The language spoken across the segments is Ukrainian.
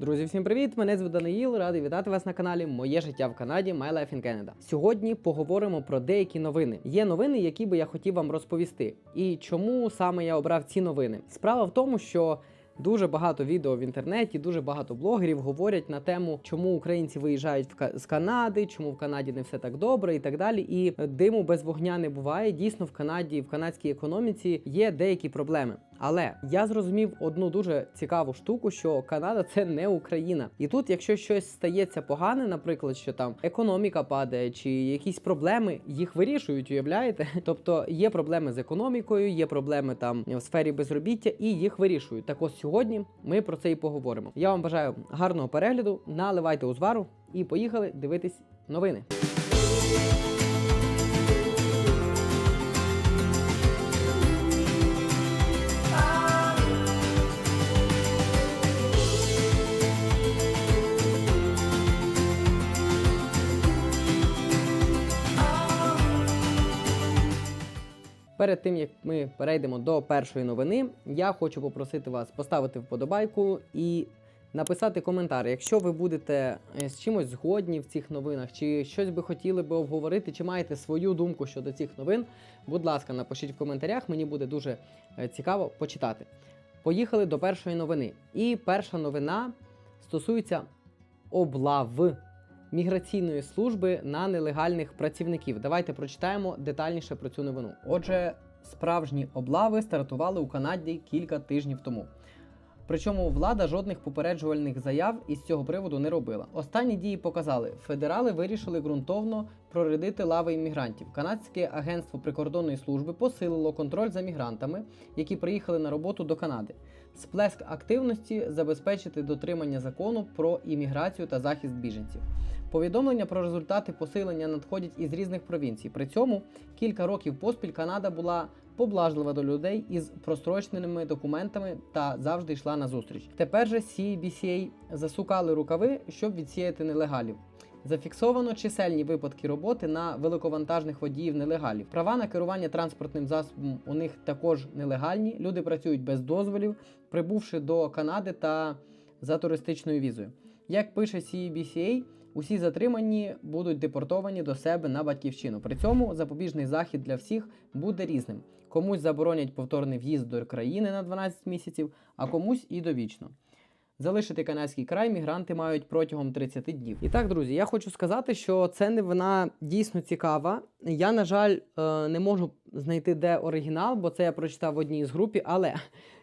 Друзі, всім привіт! Мене звуть Даниїл, радий вітати вас на каналі Моє життя в Канаді My Life in Canada. Сьогодні поговоримо про деякі новини. Є новини, які би я хотів вам розповісти. І чому саме я обрав ці новини? Справа в тому, що Дуже багато відео в інтернеті, дуже багато блогерів говорять на тему, чому українці виїжджають з Канади, чому в Канаді не все так добре і так далі. І диму без вогня не буває. Дійсно, в Канаді, в канадській економіці є деякі проблеми. Але я зрозумів одну дуже цікаву штуку, що Канада це не Україна. І тут, якщо щось стається погане, наприклад, що там економіка падає, чи якісь проблеми, їх вирішують, уявляєте? Тобто є проблеми з економікою, є проблеми там в сфері безробіття, і їх вирішують. Так ось сьогодні ми про це і поговоримо. Я вам бажаю гарного перегляду, наливайте узвару і поїхали дивитись новини. Перед тим як ми перейдемо до першої новини, я хочу попросити вас поставити вподобайку і написати коментар. Якщо ви будете е, з чимось згодні в цих новинах, чи щось би хотіли би обговорити, чи маєте свою думку щодо цих новин, будь ласка, напишіть в коментарях, мені буде дуже е, цікаво почитати. Поїхали до першої новини. І перша новина стосується облав міграційної служби на нелегальних працівників. Давайте прочитаємо детальніше про цю новину. Отже, справжні облави стартували у Канаді кілька тижнів тому. Причому влада жодних попереджувальних заяв із цього приводу не робила. Останні дії показали, федерали вирішили ґрунтовно прорядити лави іммігрантів. Канадське агентство прикордонної служби посилило контроль за мігрантами, які приїхали на роботу до Канади. Сплеск активності забезпечити дотримання закону про імміграцію та захист біженців. Повідомлення про результати посилення надходять із різних провінцій. При цьому кілька років поспіль Канада була поблажлива до людей із простроченими документами та завжди йшла на зустріч. Тепер же CBCA засукали рукави, щоб відсіяти нелегалів. Зафіксовано чисельні випадки роботи на великовантажних водіїв нелегалів. Права на керування транспортним засобом у них також нелегальні. Люди працюють без дозволів, прибувши до Канади та за туристичною візою. Як пише CBCA, усі затримані будуть депортовані до себе на батьківщину. При цьому запобіжний захід для всіх буде різним. Комусь заборонять повторний в'їзд до країни на 12 місяців, а комусь і довічно. Залишити канадський край мігранти мають протягом 30 днів. І так, друзі, я хочу сказати, що це не вона дійсно цікава. Я, на жаль, е, не можу знайти, де оригінал, бо це я прочитав в одній з групі, але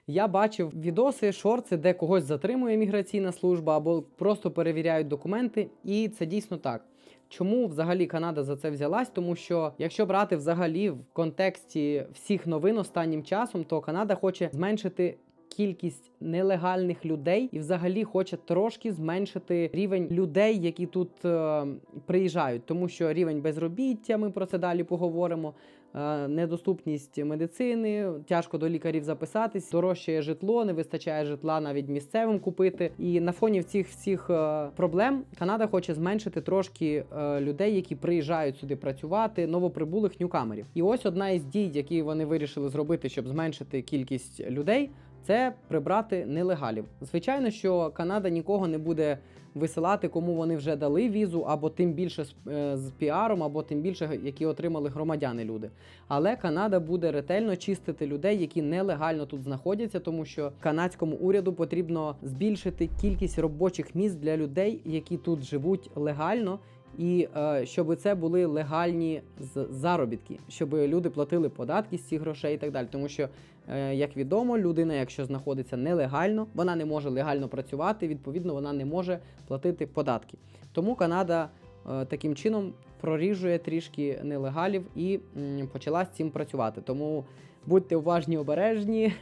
я бачив відоси, шорти, де когось затримує міграційна служба або просто перевіряють документи, і це дійсно так. Чому взагалі Канада за це взялась? Тому що якщо брати взагалі в контексті всіх новин останнім часом, то Канада хоче зменшити кількість нелегальних людей і взагалі хоче трошки зменшити рівень людей, які тут е, приїжджають, тому що рівень безробіття, ми про це далі поговоримо. Е, Недоступність медицини, тяжко до лікарів записатись, дорожчає житло, не вистачає житла навіть місцевим купити. І на фоні цих всіх е, проблем Канада хоче зменшити трошки е, людей, які приїжджають сюди працювати, новоприбулих ньюкамерів. І ось одна із дій, які вони вирішили зробити, щоб зменшити кількість людей. Це прибрати нелегалів. Звичайно, що Канада нікого не буде висилати, кому вони вже дали візу, або тим більше з, е, з піаром, або тим більше, які отримали громадяни люди. Але Канада буде ретельно чистити людей, які нелегально тут знаходяться, тому що канадському уряду потрібно збільшити кількість робочих місць для людей, які тут живуть легально. І е, щоб це були легальні заробітки, щоб люди платили податки з цих грошей і так далі. Тому що, е, як відомо, людина, якщо знаходиться нелегально, вона не може легально працювати, відповідно, вона не може платити податки. Тому Канада е, таким чином проріжує трішки нелегалів і м, почала з цим працювати. Тому будьте уважні, обережні,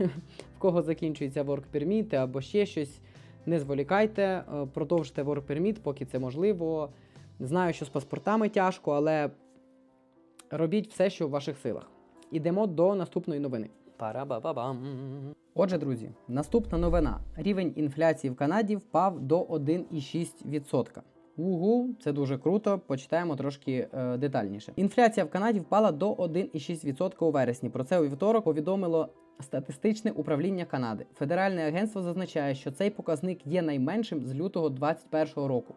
в кого закінчується work permit або ще щось. Не зволікайте, е, продовжте work permit, поки це можливо. Знаю, що з паспортами тяжко, але робіть все, що в ваших силах. Ідемо до наступної новини. Пара-ба-ба-бам. Отже, друзі, наступна новина. Рівень інфляції в Канаді впав до 1,6%. Угу, це дуже круто. Почитаємо трошки е, детальніше. Інфляція в Канаді впала до 1,6% у вересні. Про це у вівторок повідомило статистичне управління Канади. Федеральне агентство зазначає, що цей показник є найменшим з лютого 2021 року.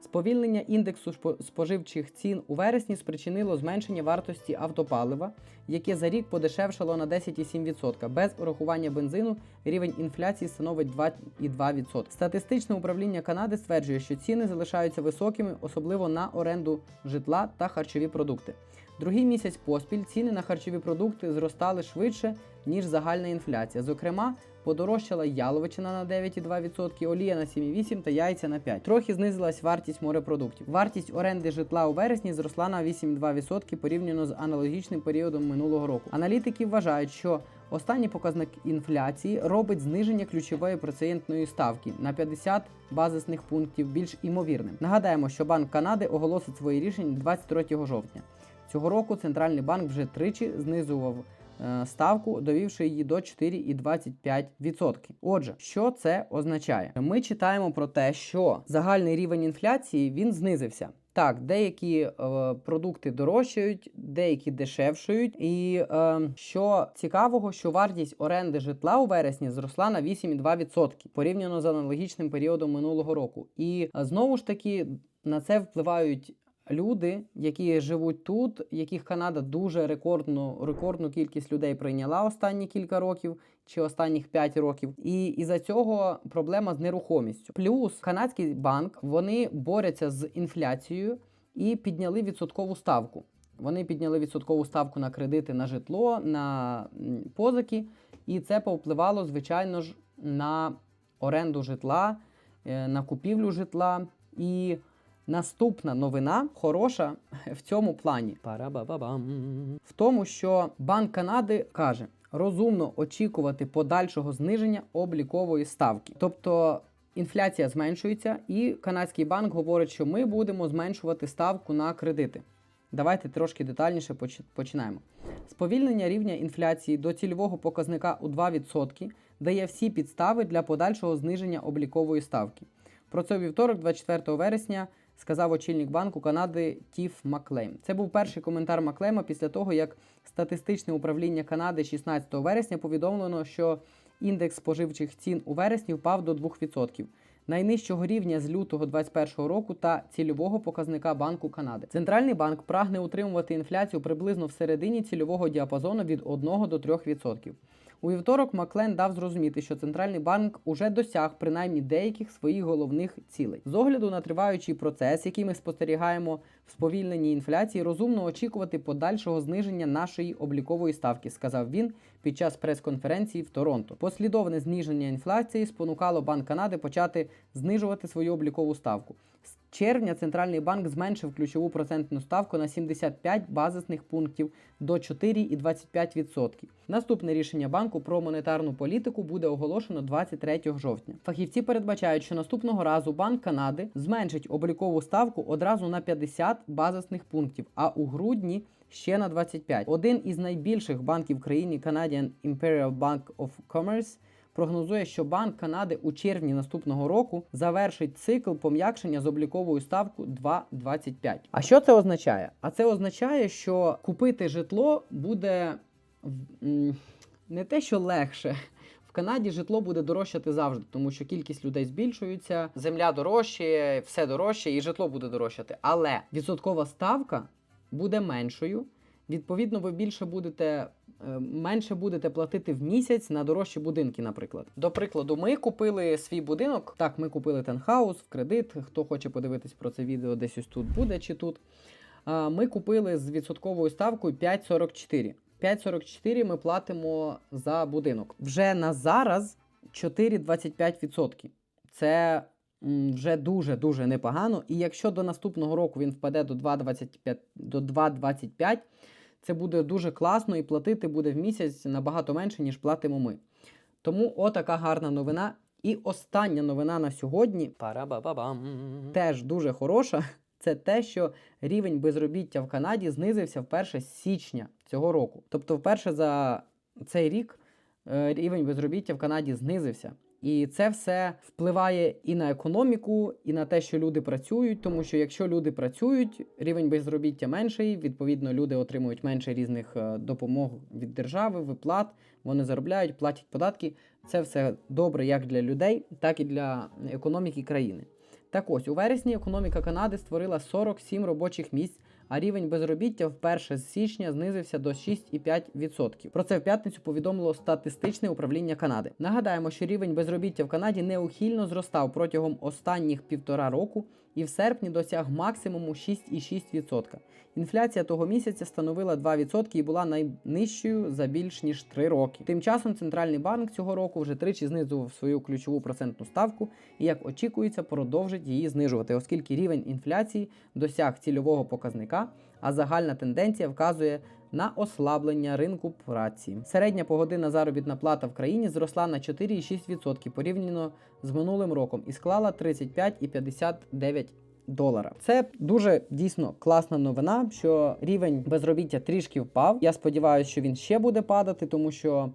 Сповільнення індексу споживчих цін у вересні спричинило зменшення вартості автопалива, яке за рік подешевшало на 10,7%. Без урахування бензину рівень інфляції становить 2,2%. Статистичне управління Канади стверджує, що ціни залишаються високими, особливо на оренду житла та харчові продукти. Другий місяць поспіль ціни на харчові продукти зростали швидше, ніж загальна інфляція. Зокрема, подорожчала яловичина на 9,2%, олія на 7,8% та яйця на 5%. Трохи знизилась вартість морепродуктів. Вартість оренди житла у вересні зросла на 8,2% порівняно з аналогічним періодом минулого року. Аналітики вважають, що останній показник інфляції робить зниження ключової процентної ставки на 50 базисних пунктів більш імовірним. Нагадаємо, що Банк Канади оголосить свої рішення 23 жовтня. Цього року центральний банк вже тричі знизував ставку, довівши її до 4,25%. Отже, що це означає? Ми читаємо про те, що загальний рівень інфляції він знизився. Так, деякі е, продукти дорожчають, деякі дешевшають. І е, що цікавого, що вартість оренди житла у вересні зросла на 8,2% порівняно з аналогічним періодом минулого року. І е, знову ж таки на це впливають люди, які живуть тут, яких Канада дуже рекордну, рекордну кількість людей прийняла останні кілька років чи останніх 5 років. І із-за цього проблема з нерухомістю. Плюс канадський банк вони борються з інфляцією і підняли відсоткову ставку. Вони підняли відсоткову ставку на кредити на житло, на позики, і це повпливало, звичайно ж, на оренду житла, е, на купівлю житла. І наступна новина хороша в цьому плані. В тому, що Банк Канади каже, розумно очікувати подальшого зниження облікової ставки. Тобто інфляція зменшується, і канадський банк говорить, що ми будемо зменшувати ставку на кредити. Давайте трошки детальніше поч- починаємо. Сповільнення рівня інфляції до цільового показника у 2% дає всі підстави для подальшого зниження облікової ставки. Про це у вівторок, 24 вересня, сказав очільник Банку Канади Тіф Маклейм. Це був перший коментар Маклейма після того, як статистичне управління Канади 16 вересня повідомлено, що індекс споживчих цін у вересні впав до 2%. Найнижчого рівня з лютого 2021 року та цільового показника Банку Канади. Центральний банк прагне утримувати інфляцію приблизно в середині цільового діапазону від 1 до 3%. У вівторок Маклен дав зрозуміти, що центральний банк уже досяг принаймні деяких своїх головних цілей. З огляду на триваючий процес, який ми спостерігаємо в сповільненні інфляції, розумно очікувати подальшого зниження нашої облікової ставки, сказав він під час прес-конференції в Торонто. Послідовне зниження інфляції спонукало Банк Канади почати знижувати свою облікову ставку. З червня центральний банк зменшив ключову процентну ставку на 75 базисних пунктів до 4,25%. Наступне рішення банку про монетарну політику буде оголошено 23 жовтня. Фахівці передбачають, що наступного разу Банк Канади зменшить облікову ставку одразу на 50 базисних пунктів, а у грудні ще на 25. Один із найбільших банків в країні Canadian Imperial Bank of Commerce прогнозує, що Банк Канади у червні наступного року завершить цикл пом'якшення з обліковою ставкою 2,25. А що це означає? А це означає, що купити житло буде не те, що легше. В Канаді житло буде дорожчати завжди, тому що кількість людей збільшується, земля дорожчає, все дорожче, і житло буде дорожчати. Але відсоткова ставка буде меншою. Відповідно, ви більше будете менше будете платити в місяць на дорожчі будинки, наприклад. До прикладу, ми купили свій будинок. Так, ми купили тенхаус в кредит. Хто хоче подивитись про це відео, десь ось тут буде чи тут. Ми купили з відсотковою ставкою 5,44. 5,44 ми платимо за будинок. Вже на зараз 4,25%. Це вже дуже-дуже непогано. І якщо до наступного року він впаде до 2,25, до 2,25, це буде дуже класно і платити буде в місяць набагато менше, ніж платимо ми. Тому отака гарна новина. І остання новина на сьогодні теж дуже хороша. Це те, що рівень безробіття в Канаді знизився вперше з січня цього року. Тобто, вперше за цей рік е, рівень безробіття в Канаді знизився. І це все впливає і на економіку, і на те, що люди працюють. Тому що якщо люди працюють, рівень безробіття менший. Відповідно, люди отримують менше різних е, допомог від держави, виплат. Вони заробляють, платять податки. Це все добре як для людей, так і для економіки країни. Так ось у вересні економіка Канади створила 47 робочих місць, а рівень безробіття вперше з січня знизився до 6,5%. Про це в п'ятницю повідомило статистичне управління Канади. Нагадаємо, що рівень безробіття в Канаді неухильно зростав протягом останніх півтора року і в серпні досяг максимуму 6,6%. Інфляція того місяця становила 2% і була найнижчою за більш ніж 3 роки. Тим часом центральний банк цього року вже тричі знизував свою ключову процентну ставку і, як очікується, продовжить її знижувати, оскільки рівень інфляції досяг цільового показника, а загальна тенденція вказує на ослаблення ринку праці. Середня погодинна заробітна плата в країні зросла на 4,6% порівняно з минулим роком і склала 35,59 долара. Це дуже дійсно класна новина, що рівень безробіття трішки впав. Я сподіваюся, що він ще буде падати, тому що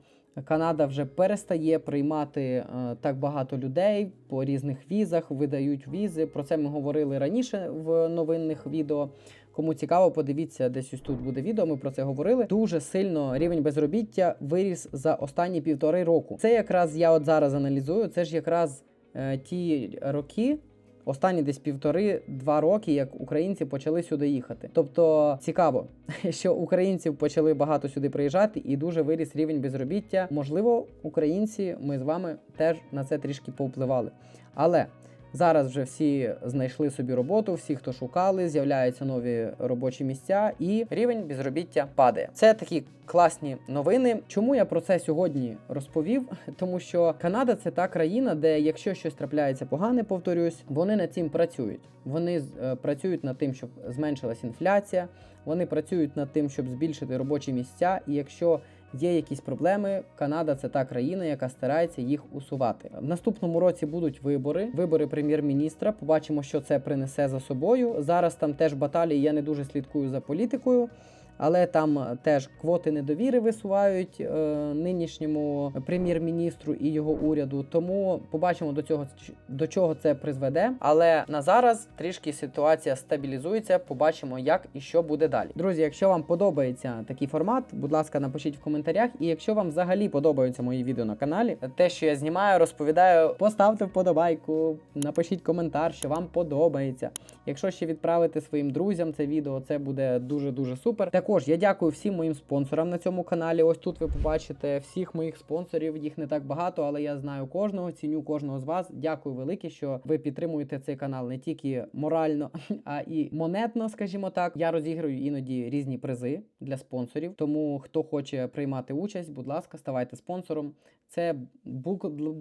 Канада вже перестає приймати е, так багато людей по різних візах, видають візи. Про це ми говорили раніше в новинних відео. Кому цікаво, подивіться, десь ось тут буде відео. Ми про це говорили. Дуже сильно рівень безробіття виріс за останні півтори року. Це якраз я от зараз аналізую. Це ж якраз е, ті роки. Останні десь півтори-два роки, як українці почали сюди їхати. Тобто цікаво, що українців почали багато сюди приїжджати, і дуже виріс рівень безробіття. Можливо, українці, ми з вами теж на це трішки повпливали. Але зараз вже всі знайшли собі роботу, всі, хто шукали, з'являються нові робочі місця, і рівень безробіття падає. Це такі класні новини. Чому я про це сьогодні розповів? Тому що Канада це та країна, де якщо щось трапляється погане, повторюсь, вони над цим працюють. Вони е, працюють над тим, щоб зменшилась інфляція. Вони працюють над тим, щоб збільшити робочі місця. І якщо є якісь проблеми, Канада це та країна, яка старається їх усувати. В наступному році будуть вибори, вибори прем'єр-міністра. Побачимо, що це принесе за собою. Зараз там теж баталії. Я не дуже слідкую за політикою. Але там теж квоти недовіри висувають е, нинішньому прем'єр-міністру і його уряду. Тому побачимо до цього до чого це призведе. Але на зараз трішки ситуація стабілізується. Побачимо, як і що буде далі. Друзі, якщо вам подобається такий формат, будь ласка, напишіть в коментарях. І якщо вам взагалі подобаються мої відео на каналі, те, що я знімаю, розповідаю, поставте вподобайку, напишіть коментар, що вам подобається. Якщо ще відправити своїм друзям це відео, це буде дуже дуже супер. Також я дякую всім моїм спонсорам на цьому каналі. Ось тут ви побачите всіх моїх спонсорів. Їх не так багато, але я знаю кожного, ціню кожного з вас. Дякую велике, що ви підтримуєте цей канал не тільки морально, а і монетно, скажімо так. Я розіграю іноді різні призи для спонсорів. Тому хто хоче приймати участь, будь ласка, ставайте спонсором. Це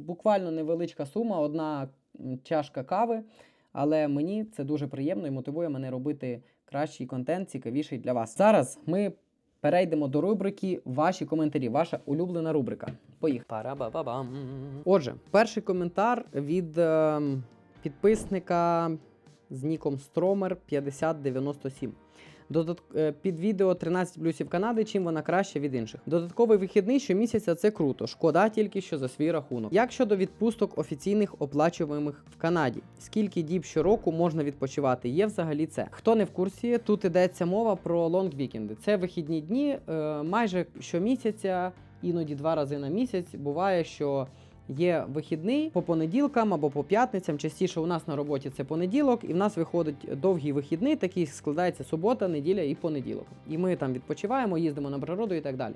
буквально невеличка сума, одна чашка кави. Але мені це дуже приємно і мотивує мене робити кращий контент, цікавіший для вас. Зараз ми перейдемо до рубрики Ваші коментарі. Ваша улюблена рубрика. Поїхали. Пара-ба-ба-бам. Отже, перший коментар від е, підписника з ніком Стромер 5097. Додат... е, Під відео 13 плюсів Канади, чим вона краще від інших. Додатковий вихідний щомісяця це круто. Шкода тільки що за свій рахунок. Як щодо відпусток офіційних оплачуваних в Канаді, скільки діб щороку можна відпочивати? Є взагалі це. Хто не в курсі, тут йдеться мова про лонг-вікенди. Це вихідні дні е, майже щомісяця, іноді два рази на місяць. Буває, що. Є вихідний по понеділкам або по п'ятницям. Частіше у нас на роботі це понеділок, і в нас виходить довгий вихідний, такий складається субота, неділя і понеділок. І ми там відпочиваємо, їздимо на природу і так далі.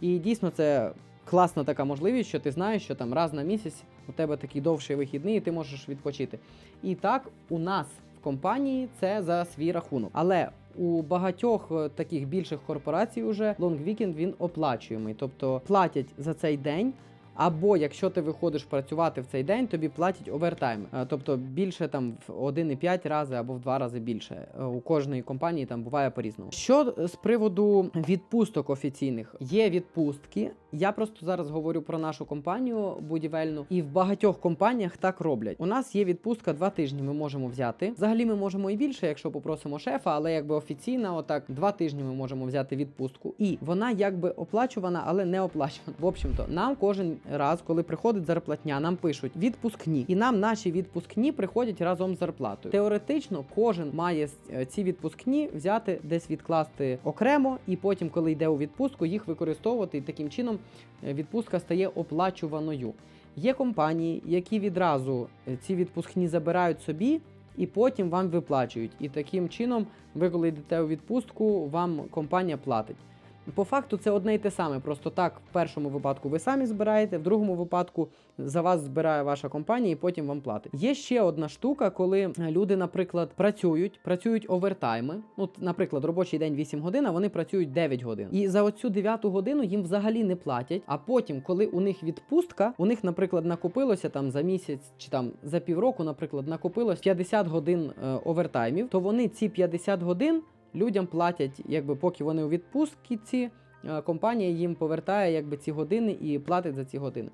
І дійсно це класна така можливість, що ти знаєш, що там раз на місяць у тебе такий довший вихідний, і ти можеш відпочити. І так у нас в компанії це за свій рахунок. Але у багатьох е, таких більших корпорацій уже лонг вікенд він оплачуємий, тобто платять за цей день. Або якщо ти виходиш працювати в цей день, тобі платять овертайм, Е, тобто більше там в 1,5 рази або в 2 рази більше. Е, У кожної компанії там буває по-різному. Що з приводу відпусток офіційних, є відпустки. Я просто зараз говорю про нашу компанію будівельну, і в багатьох компаніях так роблять. У нас є відпустка 2 тижні. Ми можемо взяти. Взагалі ми можемо і більше, якщо попросимо шефа, але якби офіційна, отак 2 тижні ми можемо взяти відпустку. І вона якби оплачувана, але не оплачувана. В общем-то, нам кожен раз, коли приходить зарплатня, нам пишуть відпускні, і нам наші відпускні приходять разом з зарплатою. Теоретично кожен має е, ці відпускні взяти десь відкласти окремо, і потім, коли йде у відпустку, їх використовувати. І таким чином е, відпустка стає оплачуваною. Є компанії, які відразу е, ці відпускні забирають собі. І потім вам виплачують. І таким чином, ви коли йдете у відпустку, вам компанія платить. По факту це одне й те саме. Просто так, в першому випадку ви самі збираєте, в другому випадку за вас збирає ваша компанія і потім вам платить. Є ще одна штука, коли люди, наприклад, працюють, працюють овертайми. Ну, наприклад, робочий день 8 годин, а вони працюють 9 годин. І за оцю 9 годину їм взагалі не платять. А потім, коли у них відпустка, у них, наприклад, накопилося там за місяць чи там за півроку, наприклад, накопилось 50 годин е, овертаймів, то вони ці 50 годин людям платять, якби поки вони у відпустці, ці е, компанія їм повертає якби ці години і платить за ці години.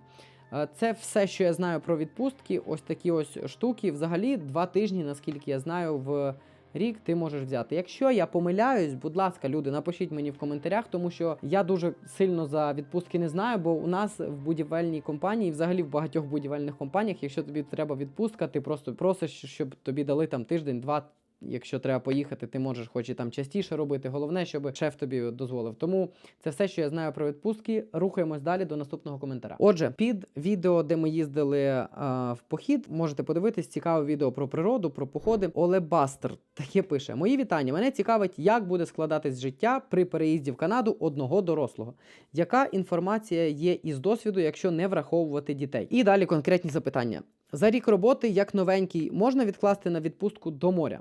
Е, Це все, що я знаю про відпустки. Ось такі ось штуки. Взагалі, два тижні, наскільки я знаю, в рік ти можеш взяти. Якщо я помиляюсь, будь ласка, люди, напишіть мені в коментарях, тому що я дуже сильно за відпустки не знаю, бо у нас в будівельній компанії, взагалі в багатьох будівельних компаніях, якщо тобі треба відпустка, ти просто просиш, щоб тобі дали там тиждень, два. Якщо треба поїхати, ти можеш хоч і там частіше робити. Головне, щоб шеф тобі дозволив. Тому це все, що я знаю про відпустки. Рухаємось далі до наступного коментаря. Отже, під відео, де ми їздили а, в похід, можете подивитись цікаве відео про природу, про походи. Оле Бастер таке пише: Мої вітання. Мене цікавить, як буде складатись життя при переїзді в Канаду одного дорослого. Яка інформація є із досвіду, якщо не враховувати дітей? І далі конкретні запитання. За рік роботи, як новенький, можна відкласти на відпустку до моря?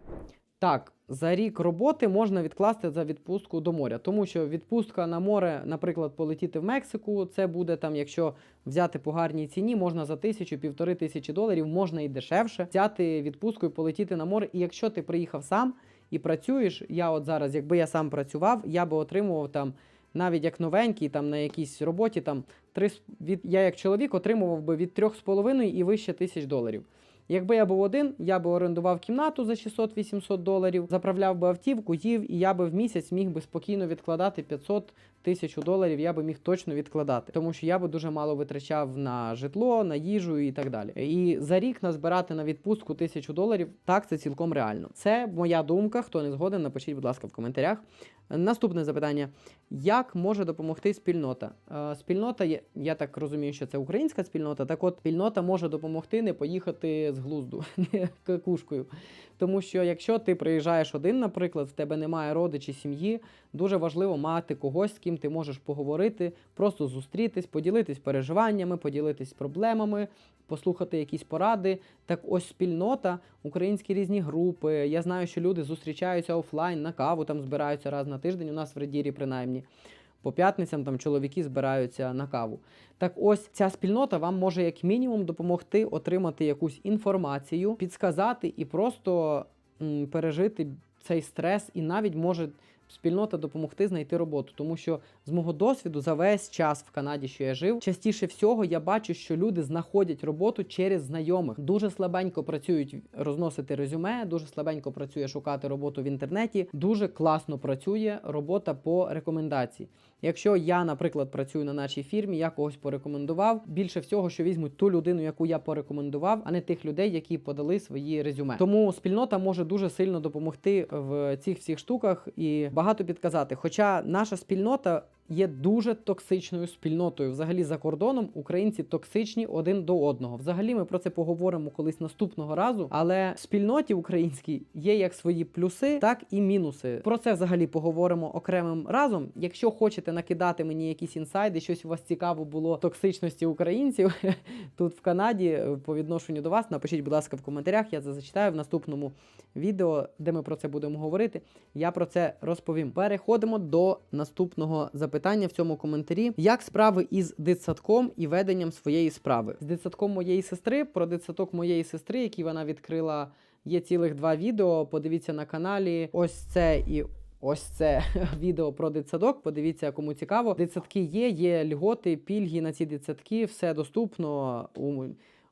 Так, за рік роботи можна відкласти за відпустку до моря, тому що відпустка на море, наприклад, полетіти в Мексику, це буде там, якщо взяти по гарній ціні, можна за тисячу, півтори тисячі доларів, можна і дешевше взяти відпустку і полетіти на море. І якщо ти приїхав сам і працюєш, я от зараз, якби я сам працював, я би отримував там. Навіть як новенький, там на якійсь роботі, там три від я як чоловік отримував би від 3,5 і вище тисяч доларів. Якби я був один, я би орендував кімнату за 600-800 доларів, заправляв би автівку, їв, і я би в місяць міг би спокійно відкладати 500 тисячу доларів. Я би міг точно відкладати, тому що я би дуже мало витрачав на житло, на їжу і так далі. І за рік назбирати на відпустку тисячу доларів, так це цілком реально. Це моя думка. Хто не згоден, напишіть, будь ласка, в коментарях. Наступне запитання: як може допомогти спільнота? Е, Спільнота, я так розумію, що це українська спільнота. Так от спільнота може допомогти не поїхати з глузду не какушкою. Тому що якщо ти приїжджаєш один, наприклад, в тебе немає родичі, сім'ї, дуже важливо мати когось, з ким ти можеш поговорити, просто зустрітись, поділитись переживаннями, поділитись проблемами, послухати якісь поради. Так ось спільнота, українські різні групи. Я знаю, що люди зустрічаються офлайн на каву, там збираються раз на тиждень. У нас в Редірі, принаймні. По п'ятницям там чоловіки збираються на каву. Так ось ця спільнота вам може як мінімум допомогти отримати якусь інформацію, підсказати і просто м, пережити цей стрес, і навіть може спільнота допомогти знайти роботу. Тому що з мого досвіду за весь час в Канаді, що я жив, частіше всього я бачу, що люди знаходять роботу через знайомих. Дуже слабенько працюють розносити резюме, дуже слабенько працює шукати роботу в інтернеті. Дуже класно працює робота по рекомендації. Якщо я, наприклад, працюю на нашій фірмі, я когось порекомендував. Більше всього, що візьмуть ту людину, яку я порекомендував, а не тих людей, які подали свої резюме. Тому спільнота може дуже сильно допомогти в цих всіх штуках і багато підказати. Хоча наша спільнота. Є дуже токсичною спільнотою. Взагалі за кордоном українці токсичні один до одного. Взагалі ми про це поговоримо колись наступного разу. Але в спільноті українській є як свої плюси, так і мінуси. Про це взагалі поговоримо окремим разом. Якщо хочете накидати мені якісь інсайди, щось у вас цікаво було токсичності українців тут в Канаді по відношенню до вас, напишіть, будь ласка, в коментарях. Я це зачитаю в наступному відео, де ми про це будемо говорити. Я про це розповім. Переходимо до наступного запитання в цьому коментарі. Як справи із дитсадком і веденням своєї справи? З дитсадком моєї сестри, про дитсадок моєї сестри, який вона відкрила, є цілих два відео. Подивіться на каналі. Ось це і. Ось це відео про дитсадок. Подивіться, кому цікаво. Дитсадки є, є льготи, пільги на ці дитсадки, все доступно. У,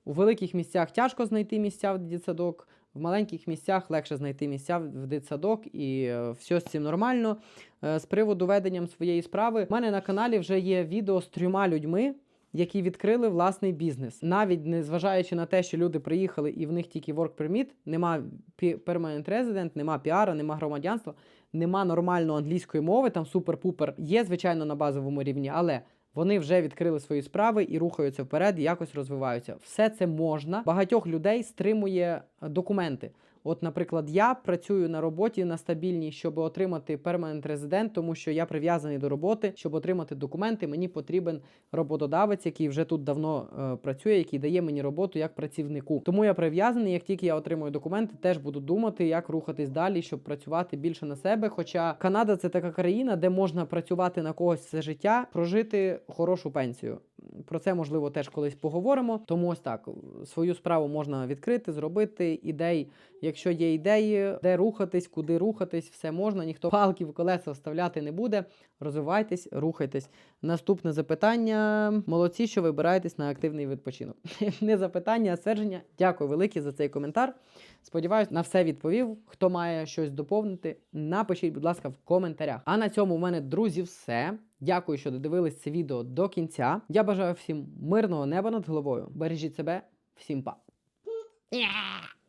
у великих місцях тяжко знайти місця в дитсадок. В маленьких місцях легше знайти місця в дитсадок і е, все з цим нормально. Е, З приводу ведення своєї справи, в мене на каналі вже є відео з трьома людьми, які відкрили власний бізнес, навіть не зважаючи на те, що люди приїхали і в них тільки work permit, нема permanent resident, нема піара, нема громадянства, нема нормальної англійської мови, там супер-пупер є, звичайно, на базовому рівні, але вони вже відкрили свої справи і рухаються вперед, і якось розвиваються. Все це можна. Багатьох людей стримує е, документи. От, наприклад, я працюю на роботі на стабільній, щоб отримати перманент резидент, тому що я прив'язаний до роботи. Щоб отримати документи, мені потрібен роботодавець, який вже тут давно е, працює, який дає мені роботу як працівнику. Тому я прив'язаний. Як тільки я отримую документи, теж буду думати, як рухатись далі, щоб працювати більше на себе. Хоча Канада це така країна, де можна працювати на когось все життя, прожити хорошу пенсію. Про це можливо теж колись поговоримо. Тому ось так свою справу можна відкрити, зробити ідей. Якщо є ідеї, де рухатись, куди рухатись, все можна. Ніхто палки в колеса вставляти не буде. Розвивайтесь, рухайтесь. Наступне запитання. Молодці, що вибираєтесь на активний відпочинок. Не запитання, а ствердження. Дякую велике за цей коментар. Сподіваюсь, на все відповів. Хто має щось доповнити, напишіть, будь ласка, в коментарях. А на цьому в мене, друзі, все. Дякую, що додивились це відео до кінця. Я бажаю всім мирного неба над головою. Бережіть себе, всім па.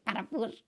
Карапуш.